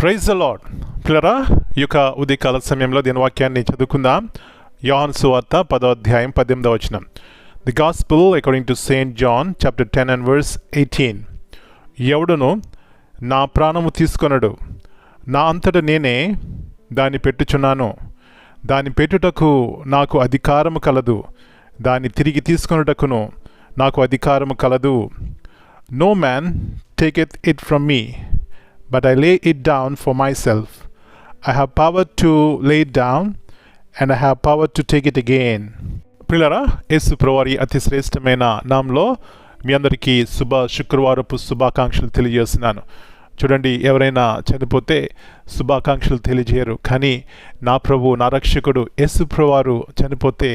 Praise the lord పిల్లరా ఈ యొక్క ఉదయకాల సమయంలో దీని వాక్యాన్ని చదువుకుందాం. యోహాన్ సువార్త పదో అధ్యాయం పద్దెనిమిదవ వచనం. The gospel according to saint John chapter ten and verse eighteen ఎవడును నా ప్రాణము తీసుకొనడు? నా అంతట నేనే దాన్ని పెట్టుచున్నాను. దాన్ని పెట్టుటకు నాకు అధికారము కలదు. దాన్ని తిరిగి తీసుకొనుటకును నాకు అధికారము కలదు. No man taketh it from me. But I lay it down for myself. I have power to lay it down, and I have power to take it again. పిల్లరా యేసు ప్రవారి అతి శ్రేష్టమైన నామంలో మీ అందరికీ శుభ శుక్రవారపు శుభాకాంక్షలు తెలియజేస్తున్నాను చూడండి ఎవరైనా చనిపోతే శుభాకాంక్షలు తెలియజేయరు కానీ నా ప్రభు నా రక్షకుడు యేసు చనిపోతే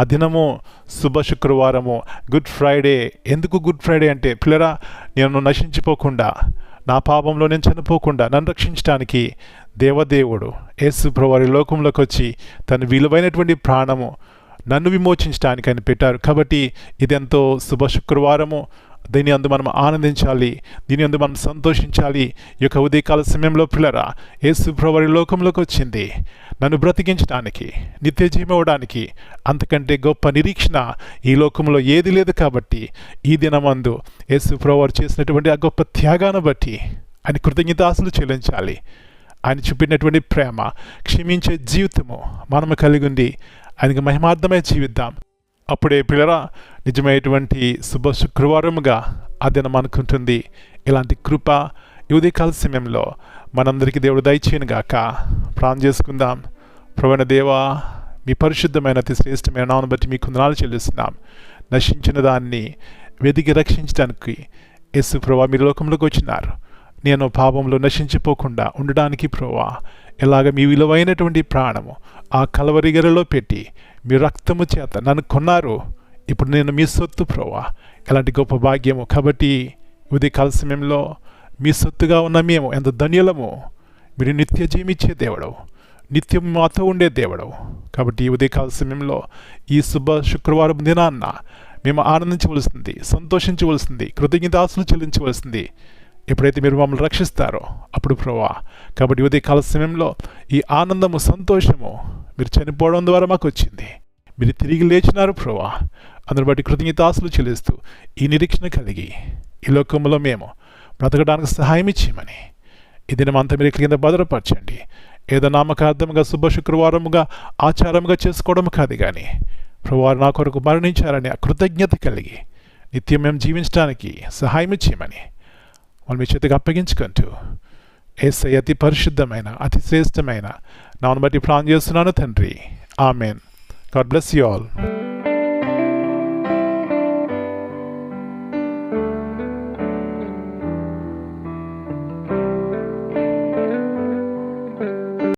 ఆ దినము శుభ శుక్రవారము గుడ్ ఫ్రైడే ఎందుకు గుడ్ ఫ్రైడే అంటే పిల్లరా నేను నశించిపోకుండా నా పాపంలో నేను చనిపోకుండా నన్ను రక్షించడానికి దేవదేవుడు యేసు ప్రభువారి లోకంలోకి వచ్చి తన విలువైనటువంటి ప్రాణము నన్ను విమోచించడానికి అని పెట్టారు. కాబట్టి ఇదెంతో శుభ శుక్రవారము. దీని అందు మనం ఆనందించాలి దీని అందు మనం సంతోషించాలి. ఈ యొక్క ఉదయకాల సమయంలో పిల్లరా యేసు ప్రభువారి లోకంలోకి వచ్చింది. నన్ను బ్రతికించడానికి నిత్య జీవడానికి అంతకంటే గొప్ప నిరీక్షణ ఈ లోకంలో ఏది లేదు కాబట్టి ఈ దినమందు యేసు ప్రభువారు చేసినటువంటి ఆ గొప్ప త్యాగాన్ని బట్టి ఆయన కృతజ్ఞతాసులు చెల్లించాలి. ఆయన చూపినటువంటి ప్రేమ క్షమించే జీవితము మనము కలిగి ఉంది ఆయనకి మహిమార్థమై జీవిద్దాం. అప్పుడే పిల్లరా నిజమైనటువంటి శుభ శుక్రవారముగా అదనం అనుకుంటుంది. ఇలాంటి కృప ఉదయకాల సమయంలో మనందరికీ దేవుడు దయచేయను గాక ప్రాణం చేసుకుందాం. ప్రవణ దేవా మీ పరిశుద్ధమైన అతి శ్రేష్టమైన నామను బట్టి మీ కుందనాలు చెల్లిస్తున్నాం. నశించిన దాన్ని వెదిగి రక్షించడానికి యేసు ప్రభా మీరు లోకంలోకి వచ్చినారు. నేను పాపంలో నశించిపోకుండా ఉండడానికి ప్రోవా ఇలాగ మీ విలువైనటువంటి ప్రాణము ఆ కలవరిగరలో పెట్టి మీ రక్తము చేత నన్ను కొన్నారు. ఇప్పుడు నేను మీ సొత్తు ప్రోవా ఎలాంటి గొప్ప భాగ్యము. కాబట్టి ఉదయకాల సమయంలో మీ సొత్తుగా ఉన్న మేము ఎంత ధన్యులము. మీరు నిత్య జీవించే దేవుడు నిత్యం మాతో ఉండే దేవుడు కాబట్టి ఈ ఉదయకాల సమయంలో ఈ శుభ శుక్రవారం దినాన్న మేము ఆనందించవలసింది సంతోషించవలసింది కృతజ్ఞతాసులు చెల్లించవలసింది. ఎప్పుడైతే మీరు మమ్మల్ని రక్షిస్తారో అప్పుడు ప్రభా కాబట్టి ఉదయ కాల సమయంలో ఈ ఆనందము సంతోషము మీరు చనిపోవడం ద్వారా మాకు వచ్చింది. మీరు తిరిగి లేచినారు ప్రభా అందుని బట్టి కృతజ్ఞతాసులు చెల్లిస్తూ ఈ నిరీక్షణ కలిగి ఈ లోకంలో మేము బ్రతకడానికి సహాయం ఇచ్చేయమని ఈ అంత మీరు కింద భద్రపరచండి. ఏదో నామకార్థముగా శుభ శుక్రవారముగా ఆచారముగా చేసుకోవడం కాదు కానీ ప్రభువారు నా కొరకు మరణించారని ఆ కృతజ్ఞత కలిగి నిత్యం మేము జీవించడానికి సహాయం ఇచ్చేయమని వాళ్ళు మీ చేతికి అప్పగించుకుంటూ ఏసై అతి పరిశుద్ధమైన అతి శ్రేష్టమైన. నాను బట్టి ప్రాణం చేస్తున్నాను తండ్రి. Amen. God bless you all.